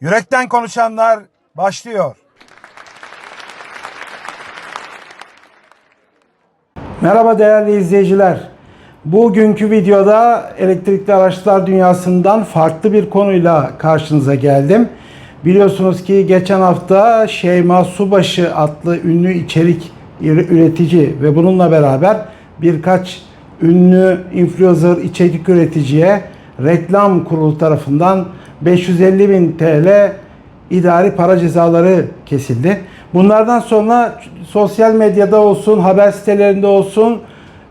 Yürekten konuşanlar başlıyor. Merhaba değerli izleyiciler. Bugünkü videoda elektrikli araçlar dünyasından farklı bir konuyla karşınıza geldim. Biliyorsunuz ki geçen hafta Şeyma Subaşı adlı ünlü içerik üretici ve bununla beraber birkaç ünlü influencer içerik üreticiye reklam kurulu tarafından 550 bin TL idari para cezaları kesildi. Bunlardan sonra sosyal medyada olsun, haber sitelerinde olsun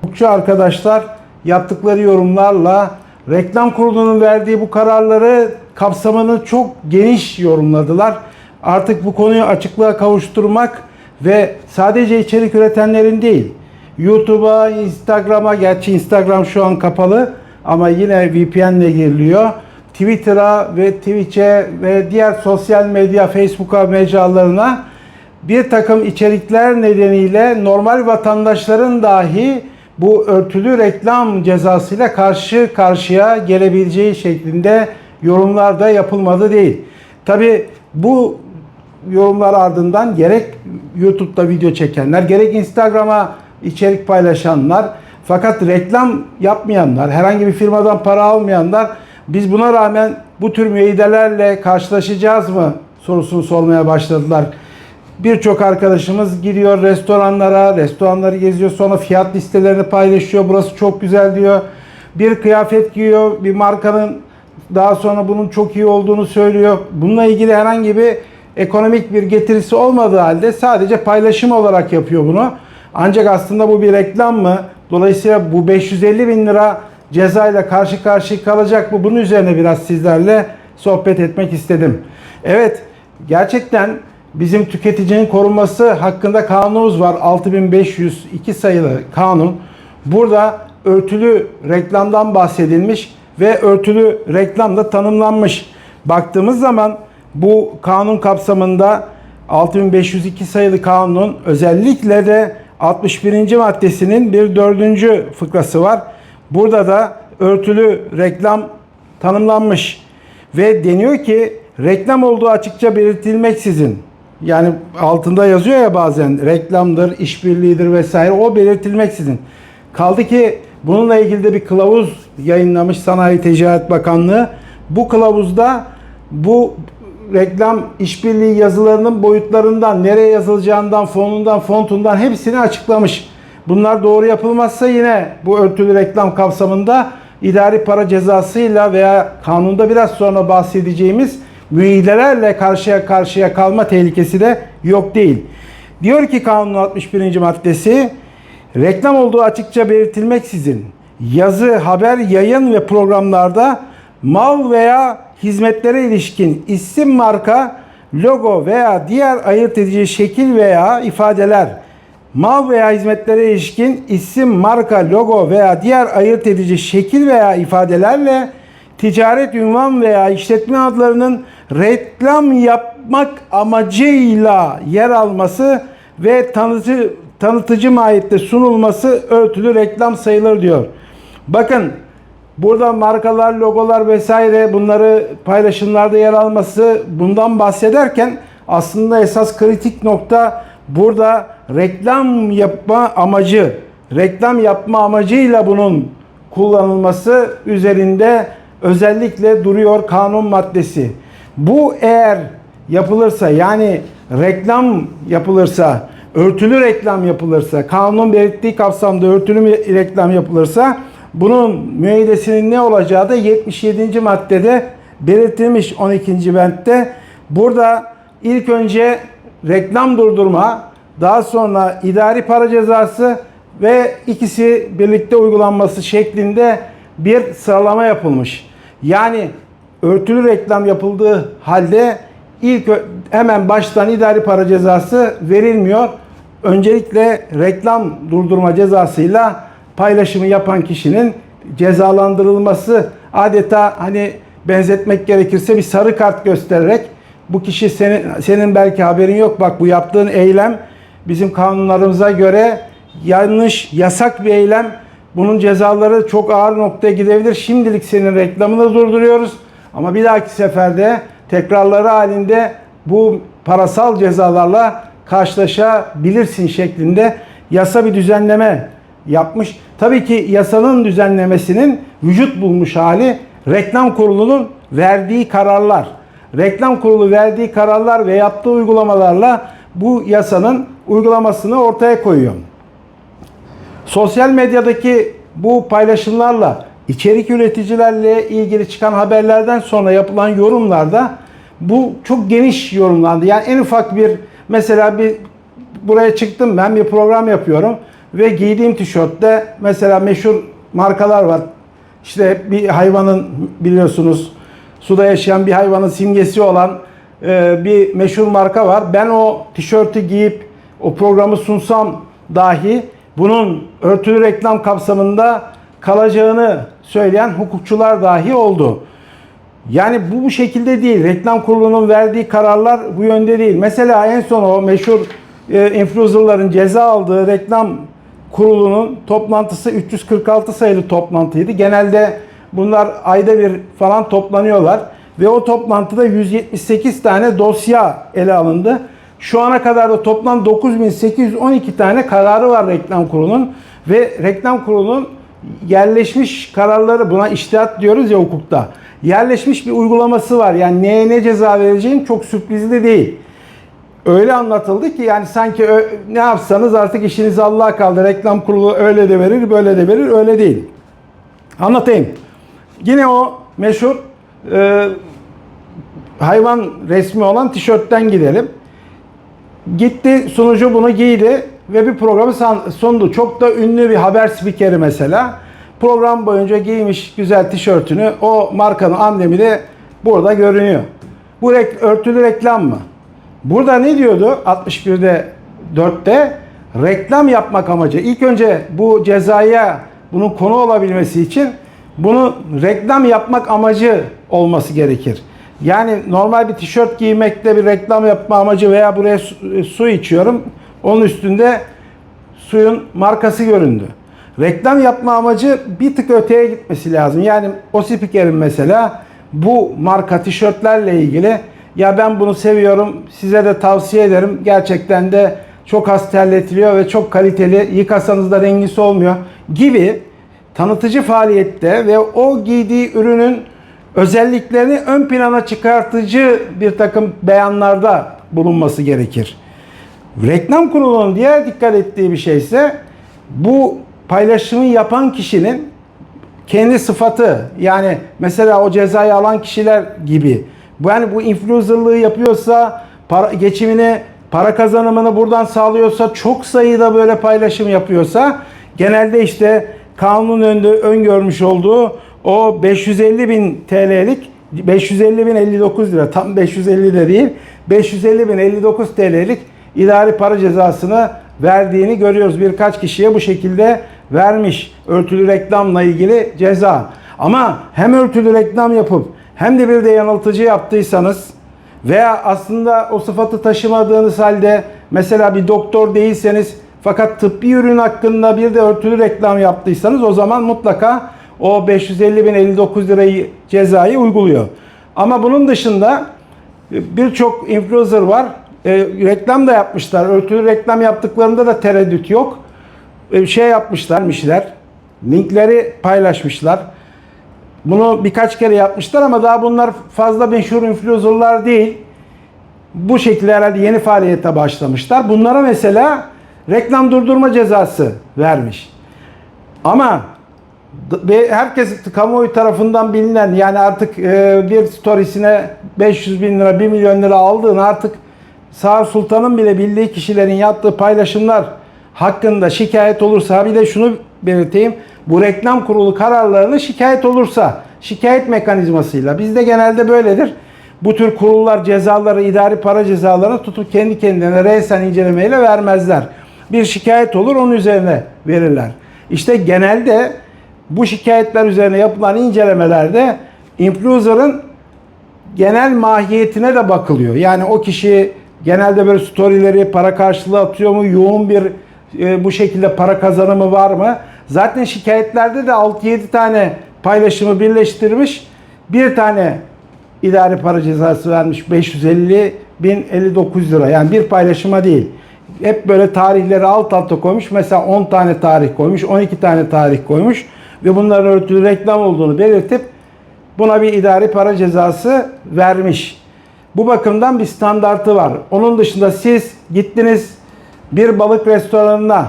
hukukçu arkadaşlar yaptıkları yorumlarla reklam kurulunun verdiği bu kararları kapsamını çok geniş yorumladılar. Artık bu konuyu açıklığa kavuşturmak ve sadece içerik üretenlerin değil, YouTube'a, Instagram'a, gerçi Instagram şu an kapalı ama yine VPN ile giriliyor. Twitter'a ve Twitch'e ve diğer sosyal medya, Facebook'a mecralarına bir takım içerikler nedeniyle normal vatandaşların dahi bu örtülü reklam cezasıyla karşı karşıya gelebileceği şeklinde yorumlar da yapılmadı değil. Tabi bu yorumlar ardından gerek YouTube'da video çekenler, gerek Instagram'a içerik paylaşanlar, fakat reklam yapmayanlar, herhangi bir firmadan para almayanlar biz buna rağmen bu tür müeyyidelerle karşılaşacağız mı sorusunu sormaya başladılar. Birçok arkadaşımız gidiyor restoranlara, restoranları geziyor sonra fiyat listelerini paylaşıyor. Burası çok güzel diyor. Bir kıyafet giyiyor, bir markanın daha sonra bunun çok iyi olduğunu söylüyor. Bununla ilgili herhangi bir ekonomik bir getirisi olmadığı halde sadece paylaşım olarak yapıyor bunu. Ancak aslında bu bir reklam mı? Dolayısıyla bu 550 bin lira cezayla karşı karşıya kalacak mı? Bunun üzerine biraz sizlerle sohbet etmek istedim. Evet, gerçekten bizim tüketicinin korunması hakkında kanunumuz var. 6502 sayılı kanun. Burada örtülü reklamdan bahsedilmiş ve örtülü reklam da tanımlanmış. Baktığımız zaman bu kanun kapsamında 6502 sayılı kanunun özellikle de 61. maddesinin bir dördüncü fıkrası var. Burada da örtülü reklam tanımlanmış ve deniyor ki reklam olduğu açıkça belirtilmeksizin yani altında yazıyor ya bazen reklamdır, işbirliğidir vesaire o belirtilmeksizin. Kaldı ki bununla ilgili de bir kılavuz yayınlamış Sanayi Ticaret Bakanlığı. Bu kılavuzda bu reklam işbirliği yazılarının boyutlarından, nereye yazılacağından, fonundan, fontundan hepsini açıklamış. Bunlar doğru yapılmazsa yine bu örtülü reklam kapsamında idari para cezasıyla veya kanunda biraz sonra bahsedeceğimiz müeyyidelerle karşıya karşıya kalma tehlikesi de yok değil. Diyor ki kanunun 61. maddesi reklam olduğu açıkça belirtilmeksizin yazı, haber, yayın ve programlarda mal veya hizmetlere ilişkin isim, marka, logo veya diğer ayırt edici şekil veya ifadeler mal veya hizmetlere ilişkin isim, marka, logo veya diğer ayırt edici şekil veya ifadelerle ticaret ünvan veya işletme adlarının reklam yapmak amacıyla yer alması ve tanıtıcı, tanıtıcı mahiyette sunulması örtülü reklam sayılır diyor. Bakın burada markalar, logolar vesaire bunları paylaşımlarda yer alması bundan bahsederken aslında esas kritik nokta burada reklam yapma amacı, reklam yapma amacıyla bunun kullanılması üzerinde özellikle duruyor kanun maddesi. Bu eğer yapılırsa yani reklam yapılırsa, örtülü reklam yapılırsa, kanun belirttiği kapsamda örtülü reklam yapılırsa bunun müeyyidesinin ne olacağı da 77. maddede belirtilmiş 12. bentte. Burada ilk önce reklam durdurma, daha sonra idari para cezası ve ikisi birlikte uygulanması şeklinde bir sıralama yapılmış. Yani örtülü reklam yapıldığı halde ilk hemen baştan idari para cezası verilmiyor. Öncelikle reklam durdurma cezasıyla paylaşımı yapan kişinin cezalandırılması adeta hani benzetmek gerekirse bir sarı kart göstererek bu kişi senin, senin belki haberin yok bak bu yaptığın eylem bizim kanunlarımıza göre yanlış, yasak bir eylem. Bunun cezaları çok ağır noktaya gidebilir. Şimdilik senin reklamını durduruyoruz. Ama bir dahaki seferde tekrarları halinde bu parasal cezalarla karşılaşabilirsin şeklinde yasa bir düzenleme yapmış. Tabii ki yasanın düzenlemesinin vücut bulmuş hali reklam kurulunun verdiği kararlar. Reklam kurulu verdiği kararlar ve yaptığı uygulamalarla bu yasanın uygulamasını ortaya koyuyor. Sosyal medyadaki bu paylaşımlarla içerik üreticilerle ilgili çıkan haberlerden sonra yapılan yorumlarda bu çok geniş yorumlandı. Yani en ufak bir mesela bir buraya çıktım ben bir program yapıyorum ve giydiğim tişörtte mesela meşhur markalar var. İşte bir hayvanın biliyorsunuz suda yaşayan bir hayvanın simgesi olan e, bir meşhur marka var. Ben o tişörtü giyip o programı sunsam dahi bunun örtülü reklam kapsamında kalacağını söyleyen hukukçular dahi oldu. Yani bu bu şekilde değil. Reklam kurulunun verdiği kararlar bu yönde değil. Mesela en son o meşhur e, influencerların ceza aldığı reklam kurulunun toplantısı 346 sayılı toplantıydı. Genelde bunlar ayda bir falan toplanıyorlar ve o toplantıda 178 tane dosya ele alındı. Şu ana kadar da toplam 9812 tane kararı var reklam kurulunun ve reklam kurulunun yerleşmiş kararları buna iştihat diyoruz ya hukukta. Yerleşmiş bir uygulaması var. Yani neye ne ceza vereceğin çok sürprizli değil. Öyle anlatıldı ki yani sanki ne yapsanız artık işiniz Allah'a kaldı. Reklam kurulu öyle de verir, böyle de verir. Öyle değil. Anlatayım. Yine o meşhur e, hayvan resmi olan tişörtten gidelim. Gitti sunucu bunu giydi ve bir programı sundu. Çok da ünlü bir haber spikeri mesela. Program boyunca giymiş güzel tişörtünü. O markanın amblemi de burada görünüyor. Bu rek- örtülü reklam mı? Burada ne diyordu 61'de 4'te? Reklam yapmak amacı. İlk önce bu cezaya bunun konu olabilmesi için bunu reklam yapmak amacı olması gerekir. Yani normal bir tişört giymekte bir reklam yapma amacı veya buraya su, su içiyorum. Onun üstünde suyun markası göründü. Reklam yapma amacı bir tık öteye gitmesi lazım. Yani o spikerin mesela bu marka tişörtlerle ilgili ya ben bunu seviyorum size de tavsiye ederim. Gerçekten de çok az terletiliyor ve çok kaliteli. Yıkasanız da rengi solmuyor gibi tanıtıcı faaliyette ve o giydiği ürünün özelliklerini ön plana çıkartıcı bir takım beyanlarda bulunması gerekir. Reklam kurulunun diğer dikkat ettiği bir şey ise bu paylaşımı yapan kişinin kendi sıfatı yani mesela o cezayı alan kişiler gibi yani bu influencerlığı yapıyorsa para, geçimini para kazanımını buradan sağlıyorsa çok sayıda böyle paylaşım yapıyorsa genelde işte kanunun önünde öngörmüş olduğu o 550 bin TL'lik 550 bin 59 lira tam 550 de değil 550 bin 59 TL'lik idari para cezasını verdiğini görüyoruz. Birkaç kişiye bu şekilde vermiş örtülü reklamla ilgili ceza. Ama hem örtülü reklam yapıp hem de bir de yanıltıcı yaptıysanız veya aslında o sıfatı taşımadığınız halde mesela bir doktor değilseniz fakat tıbbi ürün hakkında bir de örtülü reklam yaptıysanız o zaman mutlaka o 550 bin 59 lirayı cezayı uyguluyor. Ama bunun dışında birçok influencer var. E, reklam da yapmışlar. Örtülü reklam yaptıklarında da tereddüt yok. E, şey yapmışlar, mişler. Linkleri paylaşmışlar. Bunu birkaç kere yapmışlar ama daha bunlar fazla meşhur influencerlar değil. Bu şekilde herhalde yeni faaliyete başlamışlar. Bunlara mesela reklam durdurma cezası vermiş. Ama herkes kamuoyu tarafından bilinen yani artık e, bir storiesine 500 bin lira 1 milyon lira aldığın artık Sağır Sultan'ın bile bildiği kişilerin yaptığı paylaşımlar hakkında şikayet olursa bir de şunu belirteyim. Bu reklam kurulu kararlarını şikayet olursa şikayet mekanizmasıyla bizde genelde böyledir. Bu tür kurullar cezaları, idari para cezalarını tutup kendi kendine reysen incelemeyle vermezler. Bir şikayet olur onun üzerine verirler. İşte genelde bu şikayetler üzerine yapılan incelemelerde influencer'ın genel mahiyetine de bakılıyor. Yani o kişi genelde böyle storyleri para karşılığı atıyor mu? Yoğun bir e, bu şekilde para kazanımı var mı? Zaten şikayetlerde de 6-7 tane paylaşımı birleştirmiş. Bir tane idari para cezası vermiş 550 bin 59 lira. Yani bir paylaşıma değil. Hep böyle tarihleri alt alta koymuş. Mesela 10 tane tarih koymuş, 12 tane tarih koymuş ve bunların örtülü reklam olduğunu belirtip buna bir idari para cezası vermiş. Bu bakımdan bir standartı var. Onun dışında siz gittiniz bir balık restoranına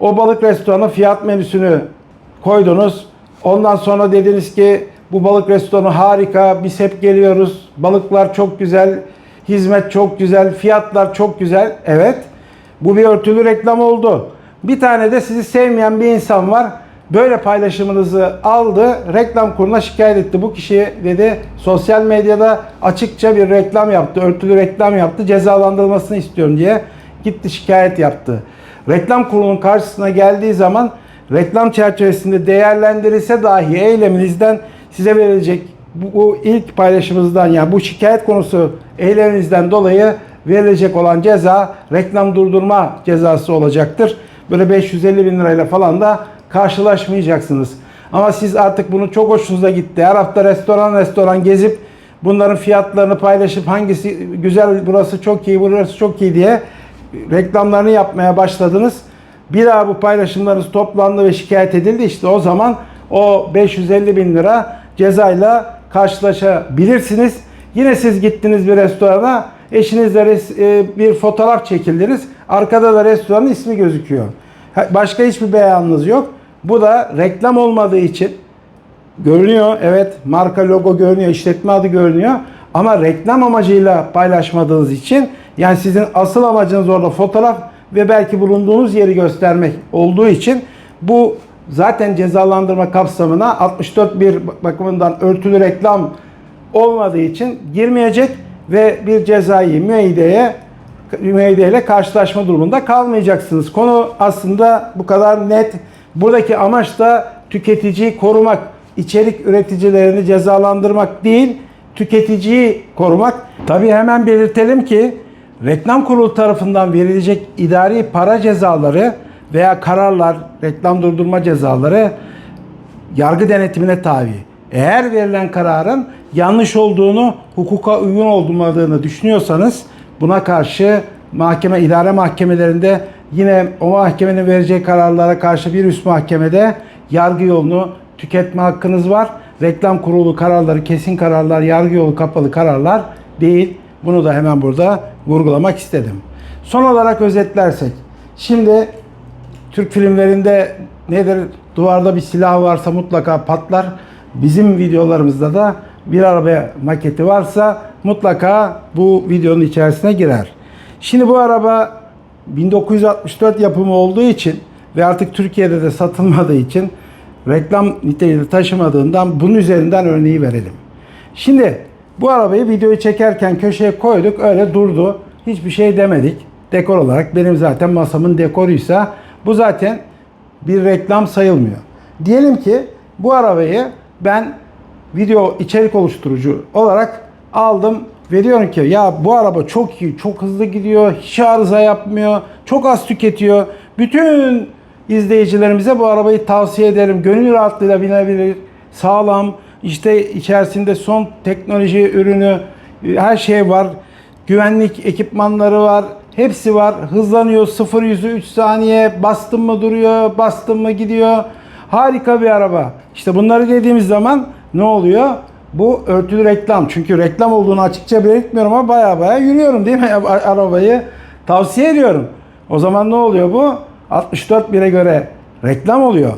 o balık restoranı fiyat menüsünü koydunuz. Ondan sonra dediniz ki bu balık restoranı harika, biz hep geliyoruz. Balıklar çok güzel, hizmet çok güzel, fiyatlar çok güzel. Evet, bu bir örtülü reklam oldu. Bir tane de sizi sevmeyen bir insan var. Böyle paylaşımınızı aldı, reklam kuruluna şikayet etti. Bu kişi dedi sosyal medyada açıkça bir reklam yaptı, örtülü reklam yaptı, cezalandırılmasını istiyorum diye gitti şikayet yaptı. Reklam kurulunun karşısına geldiği zaman reklam çerçevesinde değerlendirilse dahi eyleminizden size verilecek bu, ilk paylaşımınızdan yani bu şikayet konusu eyleminizden dolayı verilecek olan ceza reklam durdurma cezası olacaktır. Böyle 550 bin lirayla falan da karşılaşmayacaksınız. Ama siz artık bunu çok hoşunuza gitti. Her hafta restoran restoran gezip bunların fiyatlarını paylaşıp hangisi güzel burası çok iyi burası çok iyi diye reklamlarını yapmaya başladınız. Bir daha bu paylaşımlarınız toplandı ve şikayet edildi. İşte o zaman o 550 bin lira cezayla karşılaşabilirsiniz. Yine siz gittiniz bir restorana, eşinizle e, bir fotoğraf çekildiniz. Arkada da restoranın ismi gözüküyor. Başka hiçbir beyanınız yok. Bu da reklam olmadığı için görünüyor. Evet marka logo görünüyor, işletme adı görünüyor. Ama reklam amacıyla paylaşmadığınız için yani sizin asıl amacınız orada fotoğraf ve belki bulunduğunuz yeri göstermek olduğu için bu zaten cezalandırma kapsamına 64 bir bakımından örtülü reklam olmadığı için girmeyecek ve bir cezai müeyyideye müeyyideyle karşılaşma durumunda kalmayacaksınız. Konu aslında bu kadar net. Buradaki amaç da tüketiciyi korumak, içerik üreticilerini cezalandırmak değil, tüketiciyi korumak. Tabii hemen belirtelim ki reklam kurulu tarafından verilecek idari para cezaları veya kararlar, reklam durdurma cezaları yargı denetimine tabi. Eğer verilen kararın yanlış olduğunu, hukuka uygun olmadığını düşünüyorsanız buna karşı mahkeme, idare mahkemelerinde yine o mahkemenin vereceği kararlara karşı bir üst mahkemede yargı yolunu tüketme hakkınız var. Reklam kurulu kararları, kesin kararlar, yargı yolu kapalı kararlar değil. Bunu da hemen burada vurgulamak istedim. Son olarak özetlersek. Şimdi Türk filmlerinde nedir? Duvarda bir silah varsa mutlaka patlar. Bizim videolarımızda da bir araba maketi varsa mutlaka bu videonun içerisine girer. Şimdi bu araba 1964 yapımı olduğu için ve artık Türkiye'de de satılmadığı için reklam niteliği taşımadığından bunun üzerinden örneği verelim. Şimdi bu arabayı videoyu çekerken köşeye koyduk öyle durdu. Hiçbir şey demedik. Dekor olarak benim zaten masamın dekoruysa bu zaten bir reklam sayılmıyor. Diyelim ki bu arabayı ben video içerik oluşturucu olarak aldım ve diyorum ki ya bu araba çok iyi, çok hızlı gidiyor, hiç arıza yapmıyor, çok az tüketiyor. Bütün izleyicilerimize bu arabayı tavsiye ederim. Gönül rahatlığıyla binebilir, sağlam, işte içerisinde son teknoloji ürünü, her şey var. Güvenlik ekipmanları var. Hepsi var. Hızlanıyor. 0 yüzü 3 saniye. Bastın mı duruyor. Bastın mı gidiyor. Harika bir araba. İşte bunları dediğimiz zaman ne oluyor? Bu örtülü reklam. Çünkü reklam olduğunu açıkça belirtmiyorum ama baya baya yürüyorum değil mi? Arabayı tavsiye ediyorum. O zaman ne oluyor bu? 64 bire göre reklam oluyor.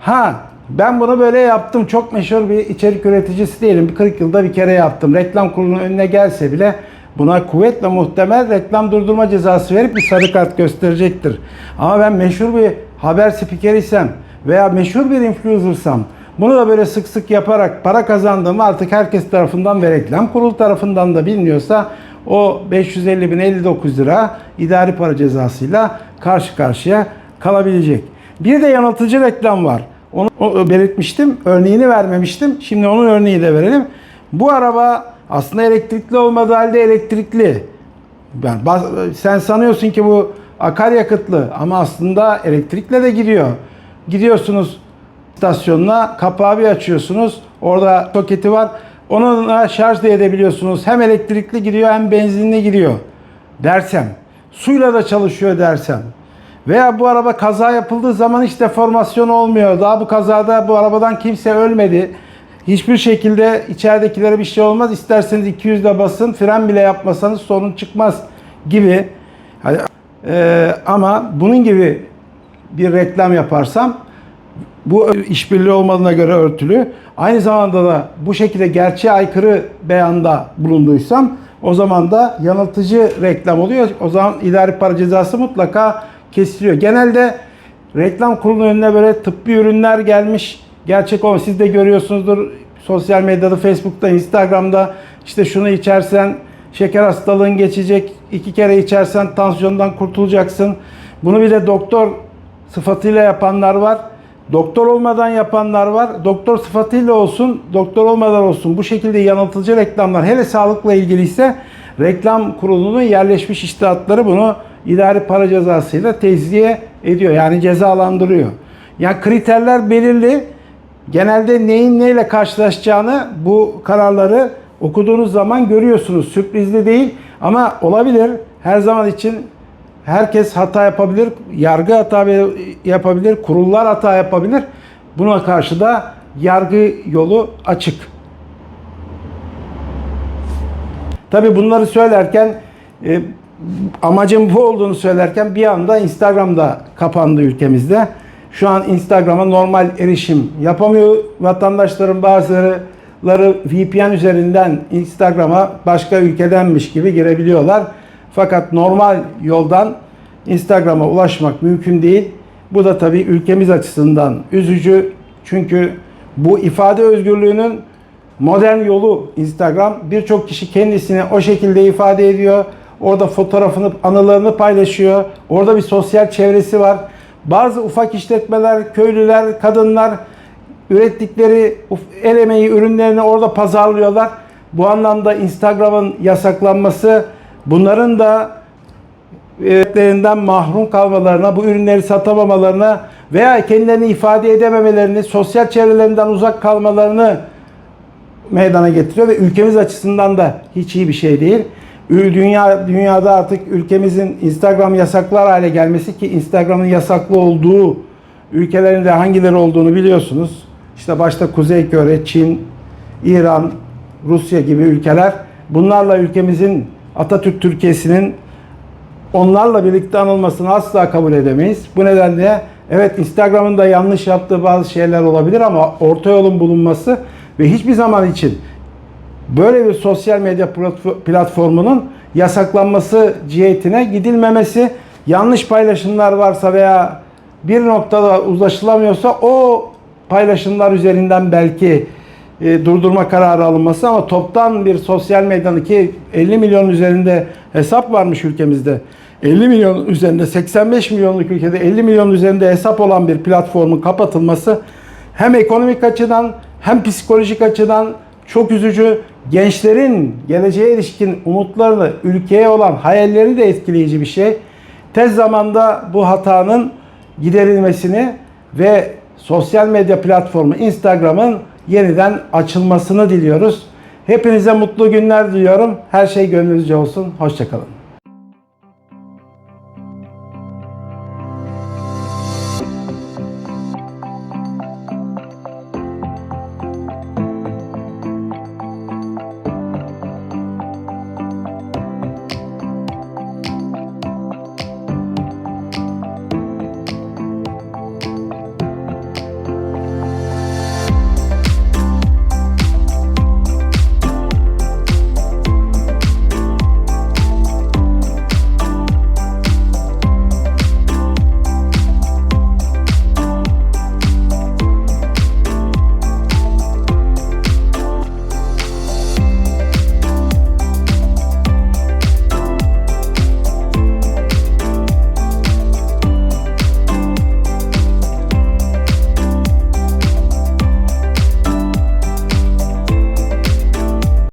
Ha ben bunu böyle yaptım. Çok meşhur bir içerik üreticisi değilim. Bir 40 yılda bir kere yaptım. Reklam kurulunun önüne gelse bile buna kuvvetle muhtemel reklam durdurma cezası verip bir sarı kart gösterecektir. Ama ben meşhur bir haber spikeriysem veya meşhur bir influencersam bunu da böyle sık sık yaparak para kazandığım artık herkes tarafından ve reklam kurulu tarafından da biliniyorsa o 550 bin 59 lira idari para cezasıyla karşı karşıya kalabilecek. Bir de yanıltıcı reklam var. Onu belirtmiştim. Örneğini vermemiştim. Şimdi onun örneği de verelim. Bu araba aslında elektrikli olmadığı halde elektrikli. Yani sen sanıyorsun ki bu akaryakıtlı ama aslında elektrikle de gidiyor. Gidiyorsunuz istasyonuna kapağı bir açıyorsunuz. Orada soketi var. Onunla şarj da edebiliyorsunuz. Hem elektrikli gidiyor hem benzinli gidiyor dersem. Suyla da çalışıyor dersem. Veya bu araba kaza yapıldığı zaman hiç deformasyon olmuyor. Daha bu kazada bu arabadan kimse ölmedi. Hiçbir şekilde içeridekilere bir şey olmaz. İsterseniz 200 ile basın, fren bile yapmasanız sorun çıkmaz gibi. Hani, eee, ama bunun gibi bir reklam yaparsam bu işbirliği olmadığına göre örtülü. Aynı zamanda da bu şekilde gerçeğe aykırı beyanda bulunduysam o zaman da yanıltıcı reklam oluyor. O zaman idari para cezası mutlaka kesiliyor. Genelde reklam kurulunun önüne böyle tıbbi ürünler gelmiş. Gerçek o siz de görüyorsunuzdur sosyal medyada, Facebook'ta, Instagram'da işte şunu içersen şeker hastalığın geçecek. iki kere içersen tansiyondan kurtulacaksın. Bunu bir de doktor sıfatıyla yapanlar var. Doktor olmadan yapanlar var. Doktor sıfatıyla olsun, doktor olmadan olsun. Bu şekilde yanıltıcı reklamlar hele sağlıkla ilgili ise reklam kurulunun yerleşmiş iştihatları bunu idari para cezasıyla tezliye ediyor. Yani cezalandırıyor. Yani kriterler belirli. Genelde neyin neyle karşılaşacağını bu kararları okuduğunuz zaman görüyorsunuz. Sürprizli değil ama olabilir. Her zaman için Herkes hata yapabilir, yargı hata yapabilir, kurullar hata yapabilir. Buna karşı da yargı yolu açık. Tabi bunları söylerken e, amacım bu olduğunu söylerken bir anda Instagram'da kapandı ülkemizde. Şu an Instagram'a normal erişim yapamıyor vatandaşların bazıları VPN üzerinden Instagram'a başka ülkedenmiş gibi girebiliyorlar. Fakat normal yoldan Instagram'a ulaşmak mümkün değil. Bu da tabii ülkemiz açısından üzücü. Çünkü bu ifade özgürlüğünün modern yolu Instagram. Birçok kişi kendisini o şekilde ifade ediyor. Orada fotoğrafını, anılarını paylaşıyor. Orada bir sosyal çevresi var. Bazı ufak işletmeler, köylüler, kadınlar ürettikleri el emeği ürünlerini orada pazarlıyorlar. Bu anlamda Instagram'ın yasaklanması bunların da üretlerinden mahrum kalmalarına, bu ürünleri satamamalarına veya kendilerini ifade edememelerini, sosyal çevrelerinden uzak kalmalarını meydana getiriyor ve ülkemiz açısından da hiç iyi bir şey değil. Dünya dünyada artık ülkemizin Instagram yasaklar hale gelmesi ki Instagram'ın yasaklı olduğu ülkelerin de hangileri olduğunu biliyorsunuz. İşte başta Kuzey Kore, Çin, İran, Rusya gibi ülkeler. Bunlarla ülkemizin Atatürk Türkiye'sinin onlarla birlikte anılmasını asla kabul edemeyiz. Bu nedenle evet Instagram'ın da yanlış yaptığı bazı şeyler olabilir ama orta yolun bulunması ve hiçbir zaman için böyle bir sosyal medya platformunun yasaklanması cihetine gidilmemesi, yanlış paylaşımlar varsa veya bir noktada uzlaşılamıyorsa o paylaşımlar üzerinden belki e, durdurma kararı alınması ama toptan bir sosyal medyanın ki 50 milyon üzerinde hesap varmış ülkemizde. 50 milyon üzerinde 85 milyonluk ülkede 50 milyon üzerinde hesap olan bir platformun kapatılması hem ekonomik açıdan hem psikolojik açıdan çok üzücü. Gençlerin geleceğe ilişkin umutlarını, ülkeye olan hayalleri de etkileyici bir şey. Tez zamanda bu hatanın giderilmesini ve sosyal medya platformu Instagram'ın yeniden açılmasını diliyoruz. Hepinize mutlu günler diliyorum. Her şey gönlünüzce olsun. Hoşçakalın.